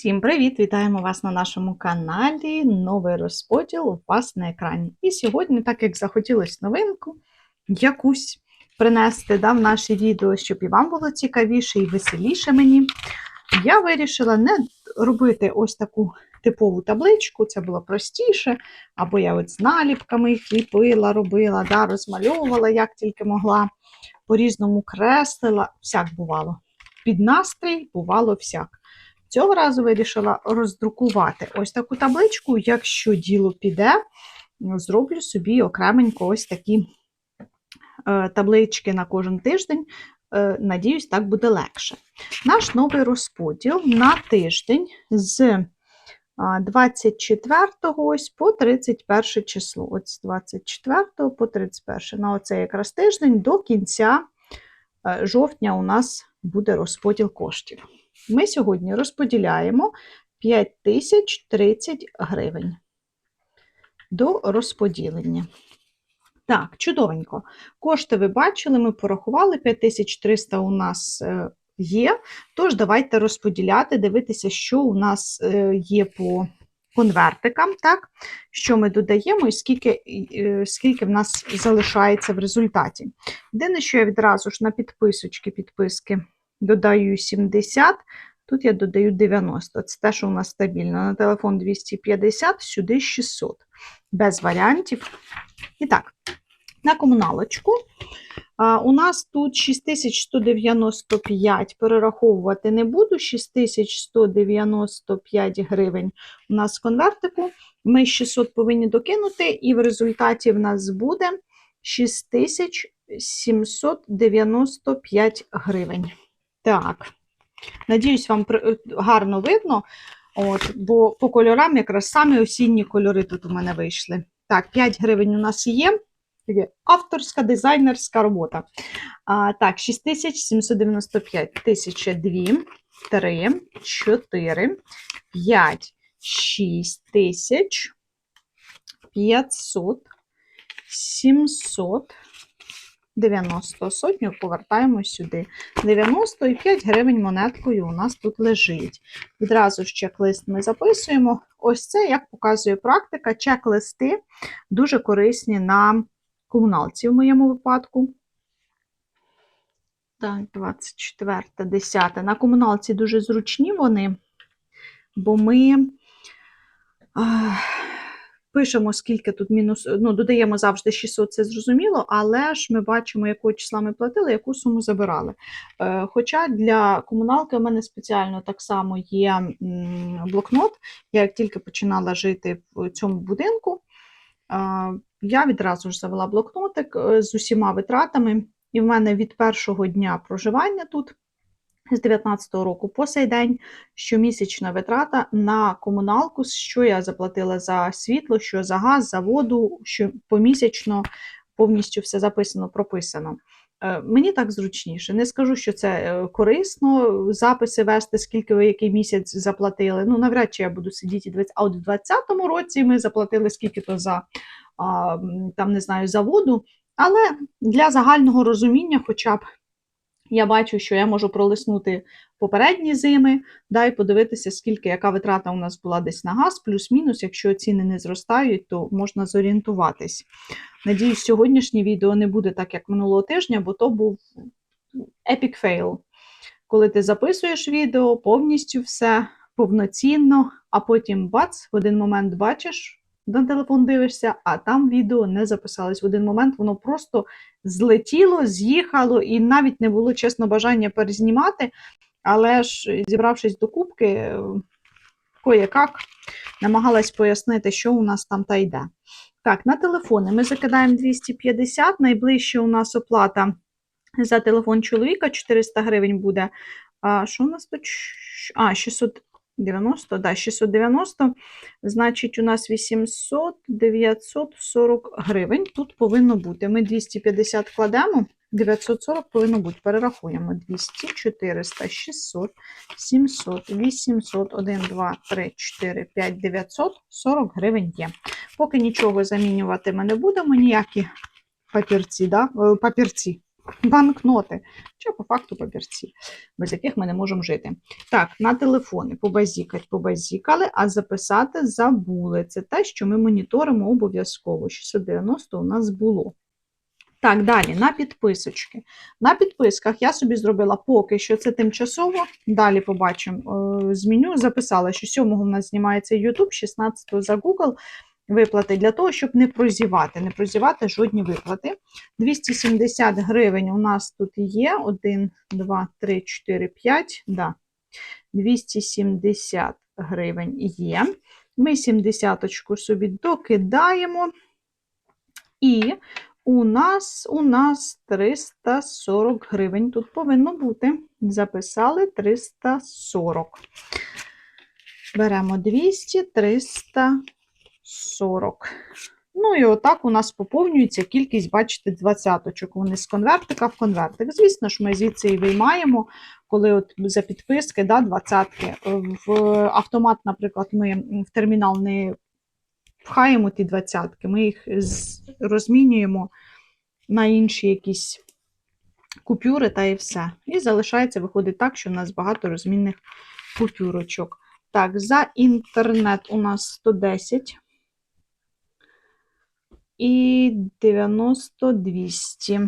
Всім привіт! Вітаємо вас на нашому каналі. Новий розподіл у вас на екрані. І сьогодні, так як захотілося новинку, якусь принести да, в наше відео, щоб і вам було цікавіше і веселіше мені, я вирішила не робити ось таку типову табличку, це було простіше. Або я от з наліпками їх ліпила, робила, да, розмальовувала, як тільки могла, по-різному креслила, всяк бувало. Під настрій бувало всяк. Цього разу вирішила роздрукувати ось таку табличку. Якщо діло піде, зроблю собі окременько ось такі е, таблички на кожен тиждень. Е, Надіюсь, так буде легше. Наш новий розподіл на тиждень з 24 ось по 31 число. От з 24 по 31. На оцей якраз тиждень до кінця е, жовтня у нас буде розподіл коштів. Ми сьогодні розподіляємо 5030 гривень до розподілення. Так, чудовенько. Кошти ви бачили, ми порахували, 5300 у нас е, є. Тож, давайте розподіляти, дивитися, що у нас е, є по конвертикам, так? що ми додаємо і скільки, е, скільки в нас залишається в результаті. Єдине, що я відразу ж на підписочки, підписки додаю 70, тут я додаю 90. Це те, що у нас стабільно. На телефон 250, сюди 600. Без варіантів. І так, на комуналочку. У нас тут 6195 перераховувати не буду. 6195 гривень у нас конвертику. Ми 600 повинні докинути, і в результаті в нас буде 6795 гривень. Так, надіюсь, вам гарно видно, От, бо по кольорам якраз самі осінні кольори тут у мене вийшли. Так, 5 гривень у нас є. Авторська дизайнерська робота. А, Так, 6795, 1002, 3, 4, 5, 6 тисяч, 500, 700, 90 сотню повертаємо сюди. 95 гривень монеткою у нас тут лежить. Відразу ж чек-лист ми записуємо. Ось це, як показує практика, чек-листи дуже корисні на комуналці в моєму випадку. Так, 24, 10. На комуналці дуже зручні вони, бо ми. Пишемо, скільки тут мінус, ну, додаємо завжди 600, це зрозуміло, але ж ми бачимо, якого числа ми платили, яку суму забирали. Е, хоча для комуналки у мене спеціально так само є блокнот. Я як тільки починала жити в цьому будинку, я відразу ж завела блокнотик е, з усіма витратами, і в мене від першого дня проживання тут з 2019 року по сей день щомісячна витрата на комуналку, що я заплатила за світло, що за газ, за воду, що помісячно повністю все записано, прописано. Е, мені так зручніше. Не скажу, що це е, корисно, записи вести, скільки ви який місяць заплатили. Ну, навряд чи я буду сидіти, а от в 2020 році ми заплатили скільки то за там, не знаю, за воду. Але для загального розуміння, хоча б я бачу, що я можу пролиснути попередні зими, да, і подивитися, скільки яка витрата у нас була десь на газ, плюс-мінус, якщо ціни не зростають, то можна зорієнтуватись. Надіюсь, сьогоднішнє відео не буде так, як минулого тижня, бо то був epic fail. Коли ти записуєш відео, повністю все повноцінно, а потім бац, в один момент бачиш на телефон дивишся, а там відео не записалось. В один момент воно просто злетіло, з'їхало, і навіть не було чесно бажання перезнімати. Але ж, зібравшись до кубки, кое-як намагалась пояснити, що у нас там та йде. Так, на телефони ми закидаємо 250, найближча у нас оплата за телефон чоловіка 400 гривень буде. А що у нас тут? А, 600 90, да, 690, значить, у нас 800, 940 гривень. Тут повинно бути. Ми 250 кладемо, 940 повинно бути. Перерахуємо 200, 400, 600, 700, 800, 1, 2, 3, 4, 5, 900, 40 гривень є. Поки нічого замінювати ми не будемо, ніякі папірці, да? Е, папірці. Банкноти, чи по факту папірці, без яких ми не можемо жити. Так, на телефони побазікать, побазікали, а записати забули. Це те, що ми моніторимо обов'язково. 690 у нас було. Так, далі на підписочки. На підписках я собі зробила поки що це тимчасово. Далі побачимо. е, Зміню. Записала, що 7 у нас знімається YouTube, 16-го за Google виплати для того, щоб не прозівати, не прозівати жодні виплати. 270 гривень у нас тут є. 1, 2, 3, 4, 5. Да. 270 гривень є. Ми 70 собі докидаємо. І у нас, у нас 340 гривень. Тут повинно бути. Записали 340. Беремо 200, 340. Ну і отак у нас поповнюється кількість, бачите, двадцяточок. Вони з конвертика в конвертик. Звісно ж, ми звідси і виймаємо, коли от за підписки, да, двадцятки. В автомат, наприклад, ми в термінал не пхаємо ті двадцятки, ми їх розмінюємо на інші якісь купюри та і все. І залишається, виходить так, що у нас багато розмінних купюрочок. Так, за інтернет у нас 110 і 90 200.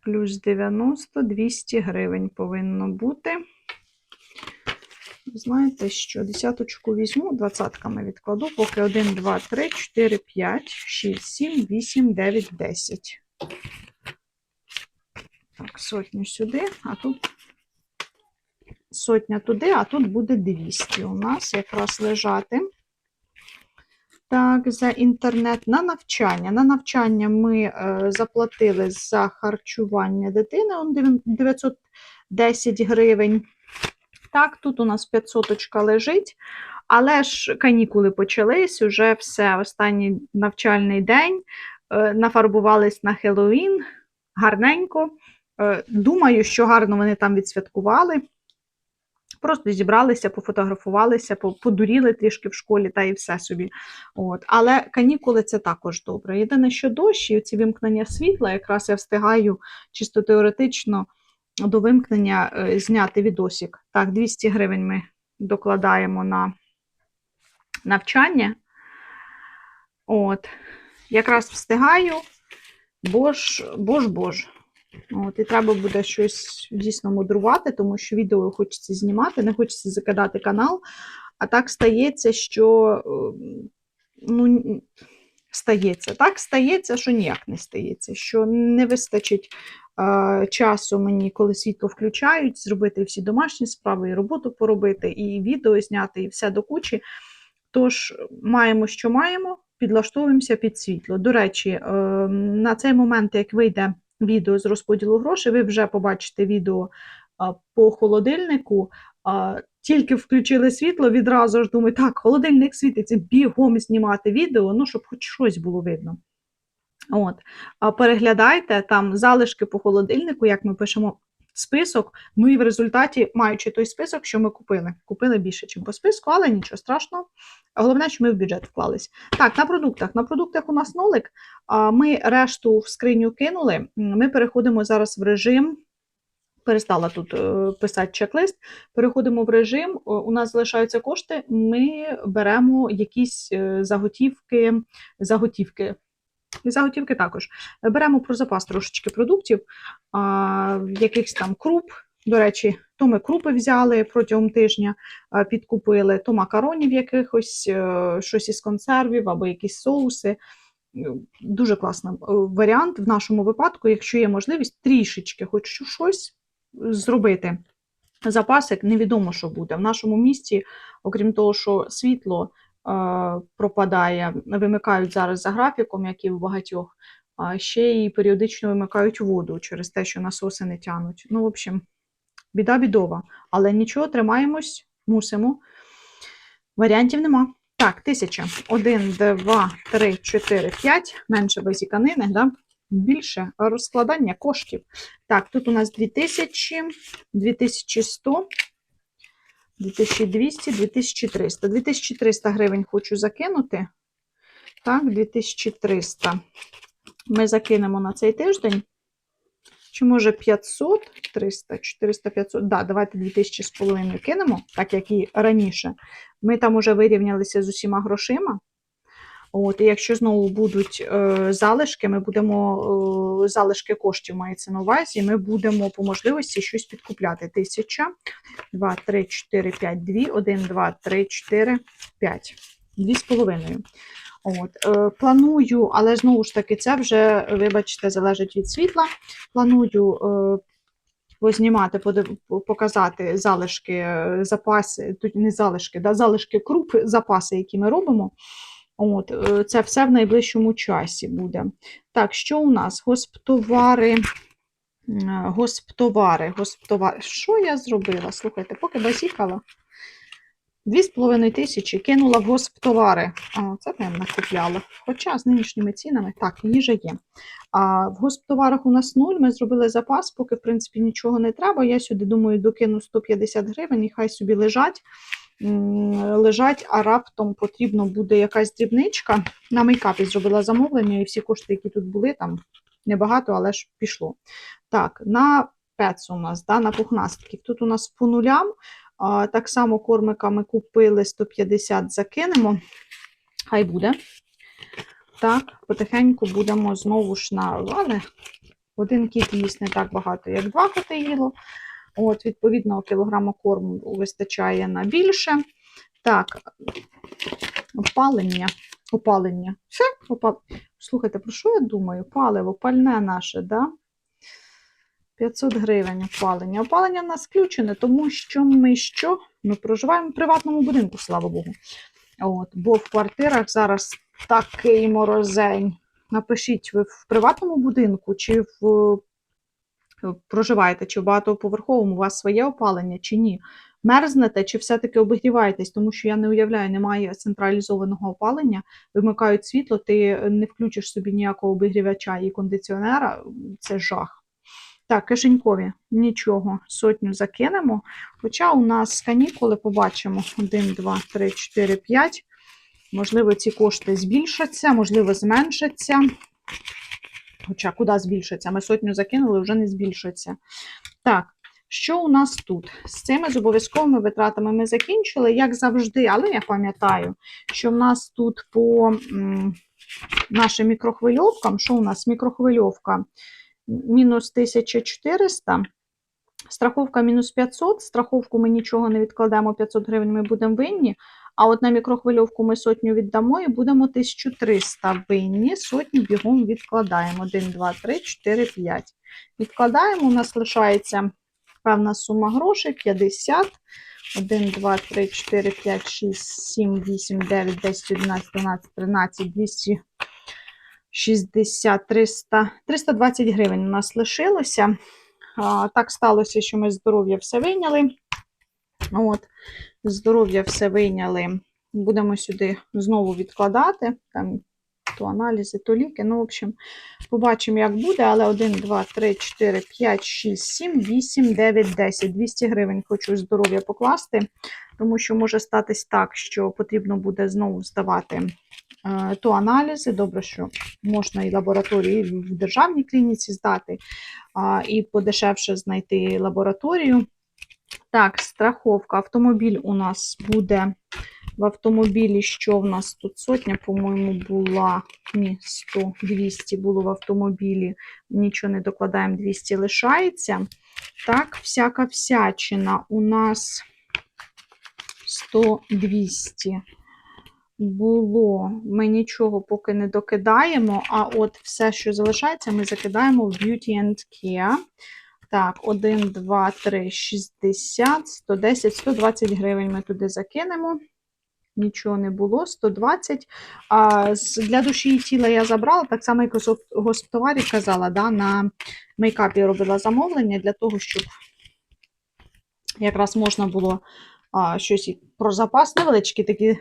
Плюс 90 200 гривень повинно бути. Знаєте що? Десяточку візьму, двадцятками відкладу, поки 1, 2, 3, 4, 5, 6, 7, 8, 9, 10. Так, сотню сюди, а тут сотня туди, а тут буде 200 у нас якраз лежати. Так, за інтернет на навчання. На навчання ми е, заплатили за харчування дитини 910 гривень. Так, тут у нас 500 лежить, але ж канікули почались, уже все, останній навчальний день. Е, нафарбувались на Хеллоуін, гарненько. Е, думаю, що гарно вони там відсвяткували. Просто зібралися, пофотографувалися, подуріли трішки в школі та і все собі. От. Але канікули це також добре. Єдине, що дощ і ці вимкнення світла, якраз я встигаю чисто теоретично до вимкнення е, зняти відосик. Так, 200 гривень ми докладаємо на навчання. От. Якраз встигаю, бо ж, бо ж, бо ж. От, і треба буде щось дійсно мудрувати, тому що відео хочеться знімати, не хочеться закидати канал. А так стається, що ем, ну, стається. Так стається, що ніяк не стається, що не вистачить е, часу мені, коли світло включають, зробити всі домашні справи, і роботу поробити, і відео зняти, і все до кучі. Тож маємо, що маємо, підлаштовуємося під світло. До речі, е, на цей момент, як вийде відео з розподілу грошей, ви вже побачите відео по холодильнику. Тільки включили світло, відразу ж думаю, так, холодильник світиться, бігом знімати відео, ну, щоб хоч щось було видно. От. Переглядайте там залишки по холодильнику, як ми пишемо список. Ну і в результаті, маючи той список, що ми купили. Купили більше, ніж по списку, але нічого страшного. Головне, що ми в бюджет вклались. Так, на продуктах. На продуктах у нас нолик. Ми решту в скриню кинули. Ми переходимо зараз в режим. Перестала тут е, писати чек-лист. Переходимо в режим. У нас залишаються кошти. Ми беремо якісь е, заготівки, заготівки. І заготівки також. Беремо про запас трошечки продуктів, а, якихось там круп. До речі, то ми крупи взяли протягом тижня, підкупили, то макаронів якихось, е, щось із консервів або якісь соуси. Е, Дуже класний е, варіант в нашому випадку, якщо є можливість трішечки, хоч щось зробити. Запасик невідомо, що буде. В нашому місті, окрім того, що світло пропадає, вимикають зараз за графіком, як і в багатьох, а ще й періодично вимикають воду через те, що насоси не тянуть. Ну, в общем, біда бідова. Але нічого, тримаємось, мусимо. Варіантів нема. Так, тисяча. Один, два, три, чотири, п'ять. Менше висіканини, да? більше розкладання коштів. Так, тут у нас 2000, 2100, 2200, 2300. 2300 гривень хочу закинути. Так, 2300 ми закинемо на цей тиждень. Чи може 500, 300, 400, 500. Да, давайте 2000 з половиною кинемо, так як і раніше. Ми там уже вирівнялися з усіма грошима. От, і якщо знову будуть е, залишки, ми будемо е, залишки коштів мається на увазі, ми будемо по можливості щось підкупляти. Тисяча, 2, 3, 4, 5, 2, 1, 2, 3, 4, 5. Дві з половиною. От, е, планую, але знову ж таки, це вже, вибачте, залежить від світла. Планую е, познімати, показати залишки, е, запаси, тут не залишки, да, залишки круп, запаси, які ми робимо. От, е, це все в найближчому часі буде. Так, що у нас? Госптовари. Госптовари, госптовари. Що я зробила? Слухайте, поки базікала. Дві з половиною тисячі кинула в госптовари. А, це прям накупляла. Хоча з нинішніми цінами, так, їжа є. А в госптоварах у нас нуль. Ми зробили запас, поки, в принципі, нічого не треба. Я сюди, думаю, докину 150 гривень, і хай собі лежать. Лежать, а раптом потрібно буде якась дрібничка. На мейкапі зробила замовлення, і всі кошти, які тут були, там небагато, але ж пішло. Так, на пец у нас, да, на пухнастків. Тут у нас по нулям. А, так само кормика ми купили 150, закинемо. Хай буде. Так, потихеньку будемо знову ж на. Але один кіт їсть не так багато, як два коти їло. От, відповідно, кілограма корму вистачає на більше. Так, опалення. Опалення. Все, опал... Слухайте, про що я думаю? Паливо, пальне наше, да? 500 гривень опалення. Опалення в нас включене, тому що ми що? Ми проживаємо в приватному будинку, слава Богу. От, бо в квартирах зараз такий морозень. Напишіть, ви в приватному будинку чи в проживаєте, чи в багатоповерховому у вас своє опалення, чи ні. Мерзнете, чи все-таки обігріваєтесь, тому що я не уявляю, немає централізованого опалення, вимикають світло, ти не включиш собі ніякого обігрівача і кондиціонера. Це жах. Так, кишенькові, нічого, сотню закинемо. Хоча у нас канікули побачимо 1, 2, 3, 4, 5. Можливо, ці кошти збільшаться, можливо, зменшаться. Хоча куди збільшиться? Ми сотню закинули, вже не збільшиться. Так, що у нас тут? З цими з обов'язковими витратами ми закінчили, як завжди, але я пам'ятаю, що в нас тут по м, нашим мікрохвильовкам, що у нас мікрохвильовка мінус 1400, страховка мінус 500, страховку ми нічого не відкладемо, 500 гривень ми будемо винні, а от на мікрохвильовку ми сотню віддамо і будемо 1300 винні, сотню бігом відкладаємо. 1, 2, 3, 4, 5. Відкладаємо, у нас лишається певна сума грошей 50. 1, 2, 3, 4, 5, 6, 7, 8, 9, 10, 11, 12, 13, 200. 60, 300, 320 гривень у нас лишилося. А, так сталося, що ми здоров'я все вийняли. От, здоров'я все вийняли. Будемо сюди знову відкладати. Там то аналізи, то ліки. Ну, в общем, побачимо, як буде. Але 1, 2, 3, 4, 5, 6, 7, 8, 9, 10. 200 гривень хочу здоров'я покласти, тому що може статись так, що потрібно буде знову здавати е, то аналізи. Добре, що можна і лабораторії і в державній клініці здати, і подешевше знайти лабораторію. Так, страховка. Автомобіль у нас буде в автомобілі, що в нас тут сотня, по-моєму, була. Ні, 100, 200 було в автомобілі. Нічого не докладаємо, 200 лишається. Так, всяка всячина у нас 100, 200 було. Ми нічого поки не докидаємо, а от все, що залишається, ми закидаємо в Beauty and Care. Так, 1, 2, 3, 60, 110, 120 гривень ми туди закинемо. Нічого не було, 120. А, для душі і тіла я забрала, так само, як у госпітоварі казала, да, на мейкапі робила замовлення для того, щоб якраз можна було а, щось про запас, невеличкі такі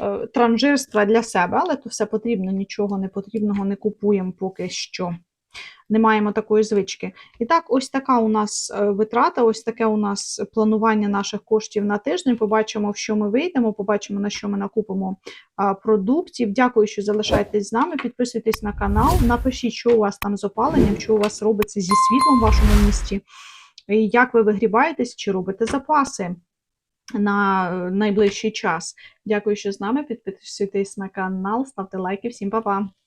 е, транжирства для себе, але то все потрібно, нічого не потрібного не купуємо поки що. Не маємо такої звички. І так, ось така у нас е, витрата, ось таке у нас планування наших коштів на тиждень. Побачимо, в що ми вийдемо, побачимо, на що ми накупимо продуктів. Дякую, що залишаєтесь з нами. Підписуйтесь на канал, напишіть, що у вас там з опаленням, що у вас робиться зі світлом в вашому місті, як ви вигрібаєтесь, чи робите запаси на е, найближчий час. Дякую, що з нами. Підписуйтесь на канал, ставте лайки. Всім па-па!